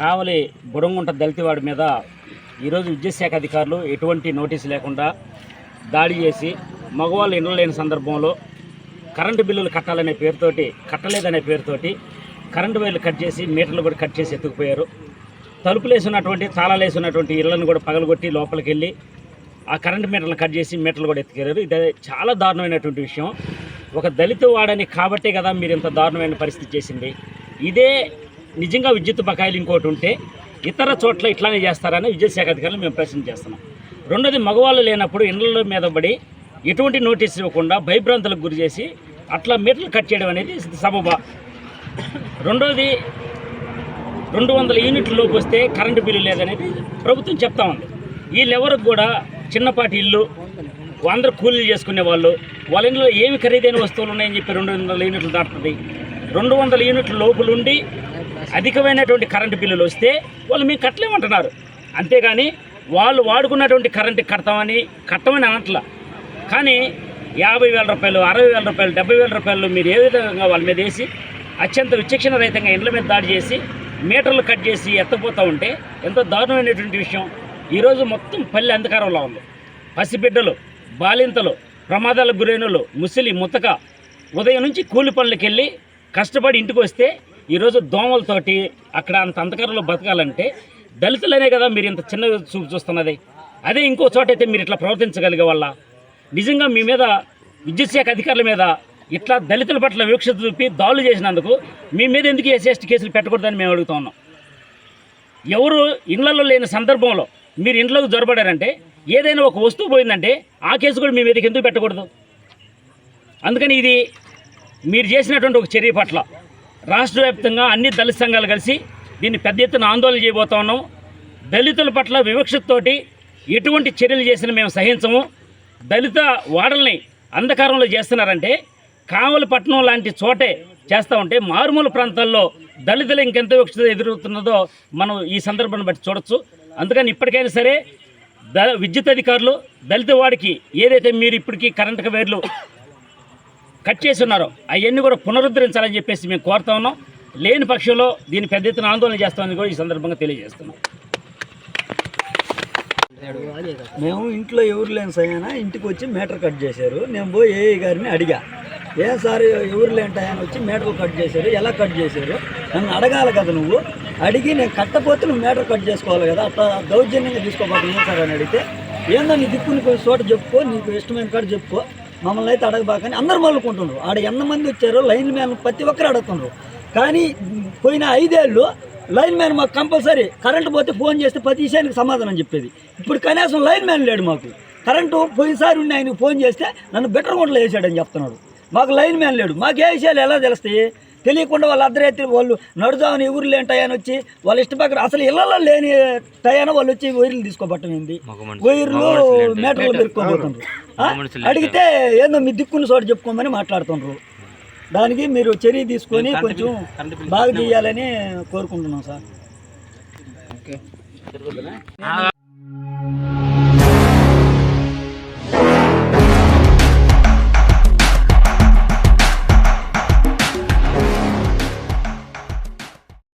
కావలి బుడంగుంట దళితవాడి మీద ఈరోజు విద్యాశాఖ అధికారులు ఎటువంటి నోటీసు లేకుండా దాడి చేసి మగవాళ్ళు ఇండలేని లేని సందర్భంలో కరెంటు బిల్లులు కట్టాలనే పేరుతోటి కట్టలేదనే పేరుతోటి కరెంటు వైర్లు కట్ చేసి మీటర్లు కూడా కట్ చేసి ఎత్తుకుపోయారు. తలుపులు వేసున్నటువంటి ఇళ్ళను కూడా పగలగొట్టి లోపలికి వెళ్ళి ఆ కరెంటు మీటర్లు కట్ చేసి మీటర్లు కూడా ఎత్తుకెళ్ళారు ఇది చాలా దారుణమైనటువంటి విషయం. ఒక దళిత వాడని కాబట్టే కదా మీరు ఇంత దారుణమైన పరిస్థితి చేసింది. ఇదే నిజంగా విద్యుత్ బకాయిలు ఇంకోటి ఉంటే ఇతర చోట్ల ఇట్లానే చేస్తారని విద్యుత్ శాఖ అధికారులు మేము ప్రశ్న చేస్తున్నాం. రెండోది మగవాళ్ళు లేనప్పుడు ఇండ్ల మీద పడి ఎటువంటి నోటీస్ ఇవ్వకుండా భయభ్రాంతులకు గురి చేసి అట్లా మీటర్లు కట్ చేయడం అనేది సబబా. రెండోది రెండు వందల యూనిట్ల లోపు వస్తే కరెంటు బిల్లు లేదనేది ప్రభుత్వం చెప్తా ఉంది. వీళ్ళెవరికి కూడా చిన్నపాటి ఇల్లు అందరూ కూలీలు చేసుకునే వాళ్ళు వాళ్ళ ఇంట్లో ఏమి ఖరీదైన వస్తువులు ఉన్నాయని చెప్పి రెండు వందల యూనిట్లు దాటుతుంది. రెండు వందల యూనిట్ల లోపలుండి అధికమైనటువంటి కరెంటు బిల్లులు వస్తే వాళ్ళు మేము కట్టలేమంటున్నారు. అంతేగాని వాళ్ళు వాడుకున్నటువంటి కరెంటు కడతామని కట్టమని అనట్లా. కానీ యాభై వేల రూపాయలు అరవై వేల రూపాయలు డెబ్బై వేల రూపాయలు మీరు ఏ విధంగా వాళ్ళ మీద వేసి అత్యంత విచక్షణ రహితంగా ఇండ్ల మీద దాడి చేసి మీటర్లు కట్ చేసి ఎత్తపోతూ ఉంటే ఎంతో దారుణమైనటువంటి విషయం. ఈరోజు మొత్తం పల్లె అంధకారంలో ఉంది. పసిబిడ్డలు బాలింతలు ప్రమాదాలకు గురైనలు ముసలి ముతక ఉదయం నుంచి కూలి పనులకు వెళ్ళి కష్టపడి ఇంటికి వస్తే ఈరోజు దోమలతోటి అక్కడ అంత అంధకారంలో బతకాలంటే దళితులనే కదా మీరు ఇంత చిన్న చూపు చూస్తున్నది. అదే ఇంకో చోట అయితే మీరు ఇట్లా ప్రవర్తించగలిగే వాళ్ళ. నిజంగా మీ మీద విద్యుత్ శాఖ అధికారుల మీద ఇట్లా దళితుల పట్ల వివక్షత చూపి దాడులు చేసినందుకు మీ మీద ఎందుకు ఎస్సీ కేసులు పెట్టకూడదని మేము అడుగుతా ఉన్నాం. ఎవరు ఇండ్లలో లేని సందర్భంలో మీరు ఇంట్లోకి జొరబడారంటే ఏదైనా ఒక వస్తువు పోయిందంటే ఆ కేసు కూడా మీ మీదకి ఎందుకు పెట్టకూడదు? అందుకని ఇది మీరు చేసినటువంటి ఒక చర్య పట్ల రాష్ట్ర వ్యాప్తంగా అన్ని దళిత సంఘాలు కలిసి దీన్ని పెద్ద ఎత్తున ఆందోళన చేయబోతా ఉన్నాం. దళితుల పట్ల వివక్షతతోటి ఎటువంటి చర్యలు చేసినా మేము సహించము. దళిత వాడల్ని అంధకారంలో చేస్తున్నారంటే కావలి లాంటి చోటే చేస్తూ ఉంటే మారుమూల ప్రాంతాల్లో దళితులు ఇంకెంత వివక్షత ఎదురవుతున్నదో మనం ఈ సందర్భాన్ని బట్టి చూడొచ్చు. అందుకని ఇప్పటికైనా సరే ద విద్యుత్ అధికారులు దళిత వాడికి ఏదైతే మీరు ఇప్పటికీ కరెంటు వైర్లు కట్ చేసి ఉన్నారో అవన్నీ కూడా పునరుద్ధరించాలని చెప్పేసి మేము కోరుతా ఉన్నాం. లేని పక్షంలో దీన్ని పెద్ద ఎత్తున ఆందోళన చేస్తామని కూడా ఈ సందర్భంగా తెలియజేస్తున్నాం. మేము ఇంట్లో ఎవరు లేని సైనా ఇంటికి వచ్చి మీటర్ కట్ చేశారు. నేను పోయి ఏఐ గారిని అడిగా. ఏం సార్ ఎవరు అంటే ఆయన వచ్చి మీటర్ కట్ చేశారు ఎలా కట్ చేశారు? నన్ను అడగాలి కదా నువ్వు? అడిగి నేను కట్టపోతే నువ్వు మీటర్ కట్ చేసుకోవాలి కదా అట్లా దౌర్జన్యంగా తీసుకోబోతుంది ఏం సార్ అని అడిగితే ఏందో నీ దిక్కుని కొంచెం చోట చెప్పుకో నీకు ఇష్టమైన కాడ చెప్పుకో మమ్మల్ని అయితే అడగబాకని అందరు మళ్ళుకుంటున్నారు ఆడ ఎంతమంది వచ్చారో లైన్ మ్యాన్ ప్రతి ఒక్కరు అడుగుతున్నారు. కానీ పోయిన ఐదేళ్ళు లైన్ మ్యాన్ మాకు కంపల్సరీ కరెంట్ పోతే ఫోన్ చేస్తే ప్రతి విషయానికి సమాధానం చెప్పేది. ఇప్పుడు కనీసం లైన్ మ్యాన్ లేడు మాకు. కరెంటు పోయినసారి ఉండి ఆయనకు ఫోన్ చేస్తే నన్ను బెటర్ గుంటలో వేసాడని చెప్తున్నాడు. మాకు లైన్ మ్యాన్ లేడు. మాకు ఏ విషయాలు ఎలా తెలుస్తాయి? తెలియకుండా వాళ్ళు అర్ధరాత్రి వాళ్ళు నడుదామని ఎవరు లేని టయాన్ని వచ్చి వాళ్ళ ఇష్ట ప్రకారం అసలు ఇళ్ళలో లేని టయాన వాళ్ళు వచ్చి వైర్లు తీసుకోబట్టం ఏంది? వైర్లు మీటర్లు పెరుక్కోబోతున్నారు ఆ? అడిగితే ఏందో మీ దిక్కుని చోట చెప్పుకోమని మాట్లాడుతున్నారు దానికి మీరు చర్య తీసుకొని కొంచెం బాగా చేయాలని కోరుకుంటున్నాం సార్.